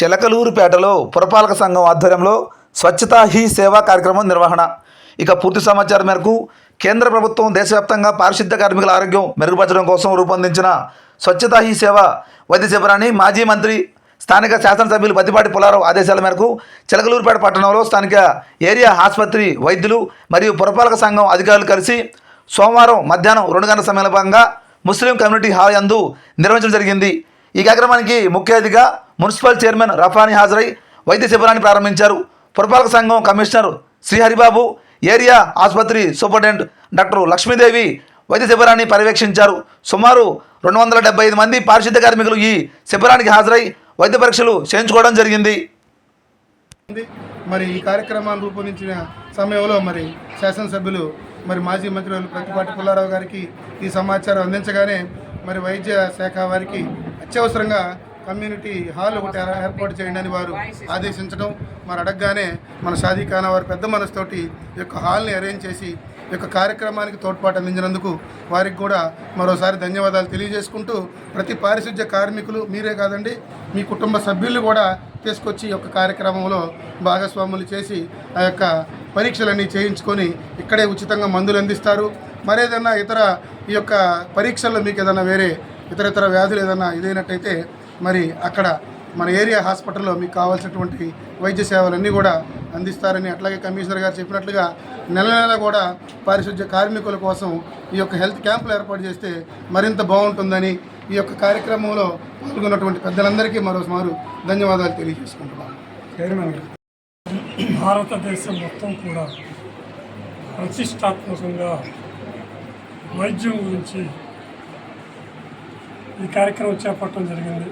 చిలకలూరుపేటలో పురపాలక సంఘం ఆధ్వర్యంలో స్వచ్ఛతా హీ సేవా కార్యక్రమం నిర్వహణ. ఇక పూర్తి సమాచారం మేరకు కేంద్ర ప్రభుత్వం దేశవ్యాప్తంగా పారిశుద్ధ కార్మికుల ఆరోగ్యం మెరుగుపరచడం కోసం రూపొందించిన స్వచ్ఛతా హీ సేవ వైద్య శిబిరాన్ని మాజీ మంత్రి స్థానిక శాసనసభ్యులు పతిపాటి పులారావు ఆదేశాల మేరకు చిలకలూరుపేట పట్టణంలో స్థానిక ఏరియా ఆసుపత్రి వైద్యులు మరియు పురపాలక సంఘం అధికారులు కలిసి సోమవారం మధ్యాహ్నం రెండు గంటల సమయంలో భాగంగా ముస్లిం కమ్యూనిటీ హాల్ అందు నిర్వహించడం జరిగింది. ఈ కార్యక్రమానికి ముఖ్య అతిథిగా మున్సిపల్ చైర్మన్ రఫానీ హాజరై వైద్య శిబిరాన్ని ప్రారంభించారు. పురపాలక సంఘం కమిషనర్ శ్రీహరిబాబు ఏరియా ఆసుపత్రి సూపరింటెండెంట్ డాక్టర్ లక్ష్మీదేవి వైద్య శిబిరాన్ని పర్యవేక్షించారు. సుమారు రెండు వందల డెబ్బై ఐదు మంది పారిశుద్ధ్య కార్మికులు ఈ శిబిరానికి హాజరై వైద్య పరీక్షలు చేయించుకోవడం జరిగింది. మరి ఈ కార్యక్రమాన్ని రూపొందించిన సమయంలో మరి శాసనసభ్యులు మరి మాజీ మంత్రి ప్రతిపాటి పుల్లారావు గారికి ఈ సమాచారం అందించగానే మరి వైద్య శాఖ వారికి అత్యవసరంగా కమ్యూనిటీ హాల్ ఒకటి ఏర్పాటు చేయండి అని వారు ఆదేశించడం మరి అడగగానే మన షాదీ ఖానా వారి పెద్ద మనసుతోటి ఈ యొక్క హాల్ని అరేంజ్ చేసి ఈ యొక్క కార్యక్రమానికి తోడ్పాటు అందించినందుకు వారికి కూడా మరోసారి ధన్యవాదాలు తెలియజేసుకుంటూ ప్రతి పారిశుధ్య కార్మికులు మీరే కాదండి మీ కుటుంబ సభ్యులు కూడా తీసుకొచ్చి ఈ యొక్క కార్యక్రమంలో భాగస్వాములు చేసి ఆ యొక్క పరీక్షలన్నీ చేయించుకొని ఇక్కడే ఉచితంగా మందులు అందిస్తారు. మరేదన్నా ఇతర ఈ యొక్క పరీక్షల్లో మీకు ఏదైనా వేరే ఇతర ఇతర వ్యాధులు ఏదైనా ఇదైనట్టయితే మరి అక్కడ మన ఏరియా హాస్పిటల్లో మీకు కావాల్సినటువంటి వైద్య సేవలన్నీ కూడా అందిస్తారని అట్లాగే కమిషనర్ గారు చెప్పినట్లుగా నెల నెల కూడా పారిశుధ్య కార్మికుల కోసం ఈ యొక్క హెల్త్ క్యాంపులు ఏర్పాటు చేస్తే మరింత బాగుంటుందని ఈ యొక్క కార్యక్రమంలో పాల్గొన్నటువంటి పెద్దలందరికీ మరోసారి ధన్యవాదాలు తెలియజేసుకుంటున్నాను. భారతదేశం మొత్తం కూడా ప్రతిష్టాత్మకంగా వైద్యం గురించి ఈ కార్యక్రమం చేపట్టడం జరిగింది.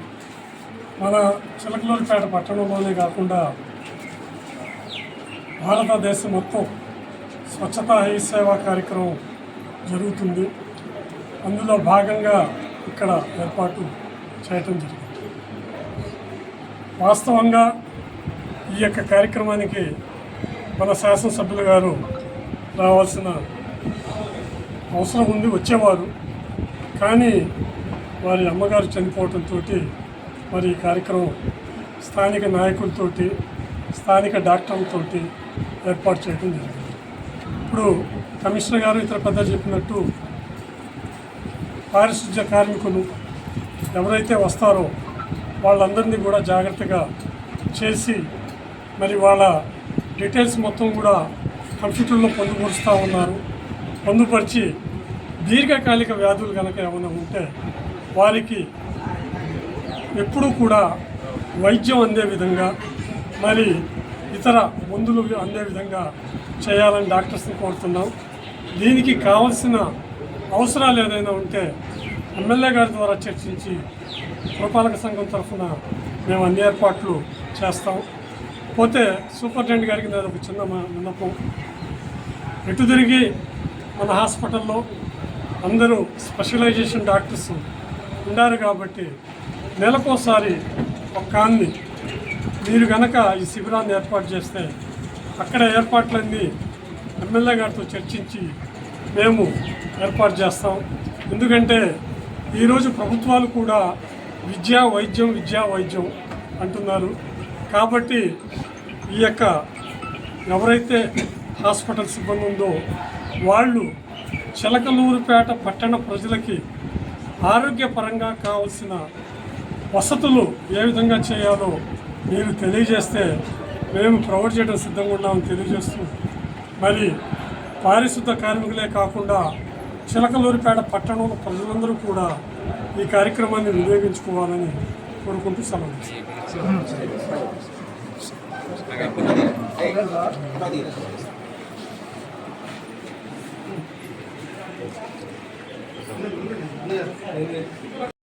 మన చిలకలూరిపేట పట్టణంలోనే కాకుండా భారతదేశం మొత్తం స్వచ్ఛతా హై సేవా కార్యక్రమం జరుగుతుంది. అందులో భాగంగా ఇక్కడ ఏర్పాటు చేయటం జరిగింది. వాస్తవంగా ఈ యొక్క కార్యక్రమానికి మన శాసనసభ్యులు గారు రావాల్సిన అవసరం ఉంది వచ్చేవారు. కానీ వారి అమ్మగారు చనిపోవడంతో మరి ఈ కార్యక్రమం స్థానిక నాయకులతోటి స్థానిక డాక్టర్లతోటి ఏర్పాటు చేయడం జరిగింది. ఇప్పుడు కమిషనర్ గారు ఇతర పెద్దలు చెప్పినట్టు పారిశుధ్య కార్మికులు ఎవరైతే వస్తారో వాళ్ళందరినీ కూడా జాగ్రత్తగా చేసి మరి వాళ్ళ డీటెయిల్స్ మొత్తం కూడా కంప్యూటర్లో పొందుపరుస్తూ ఉన్నారు. పొందుపరిచి దీర్ఘకాలిక వ్యాధులు కనుక ఏమైనా ఉంటే వారికి ఎప్పుడూ కూడా వైద్యం అందే విధంగా మరి ఇతర మందులు అందే విధంగా చేయాలని డాక్టర్స్ని కోరుతున్నాం. దీనికి కావలసిన అవసరాలు ఏదైనా ఉంటే ఎమ్మెల్యే గారి ద్వారా చర్చించి పురపాలక సంఘం తరఫున మేము అన్ని ఏర్పాట్లు చేస్తాం. పోతే సూపరింటెండెంట్ గారికి నేను ఒక చిన్న మ- విన్నపం. ఎటు తిరిగి మన హాస్పిటల్లో అందరూ స్పెషలైజేషన్ డాక్టర్స్ ఉన్నారు కాబట్టి నెలకోసారి ఒక కాన్ని మీరు గనక ఈ శిబిరాన్ని ఏర్పాటు చేస్తే అక్కడ ఏర్పాట్లన్నీ ఎమ్మెల్యే గారితో చర్చించి మేము ఏర్పాటు చేస్తాం. ఎందుకంటే ఈరోజు ప్రభుత్వాలు కూడా విద్యా వైద్యం విద్యా వైద్యం అంటున్నారు. కాబట్టి ఈ యొక్క ఎవరైతే హాస్పిటల్ సిబ్బంది ఉందో వాళ్ళు చిలకలూరుపేట పట్టణ ప్రజలకి ఆరోగ్యపరంగా కావలసిన వసతులు ఏ విధంగా చేయాలో మీరు తెలియజేస్తే మేము ప్రొవైడ్ చేయడం సిద్ధంగా ఉన్నామని తెలియజేస్తూ మరి పారిశుద్ధ కార్మికులే కాకుండా చిలకలూరిపేట పట్టణంలో ప్రజలందరూ కూడా ఈ కార్యక్రమాన్ని వినియోగించుకోవాలని కోరుకుంటూ సెలవు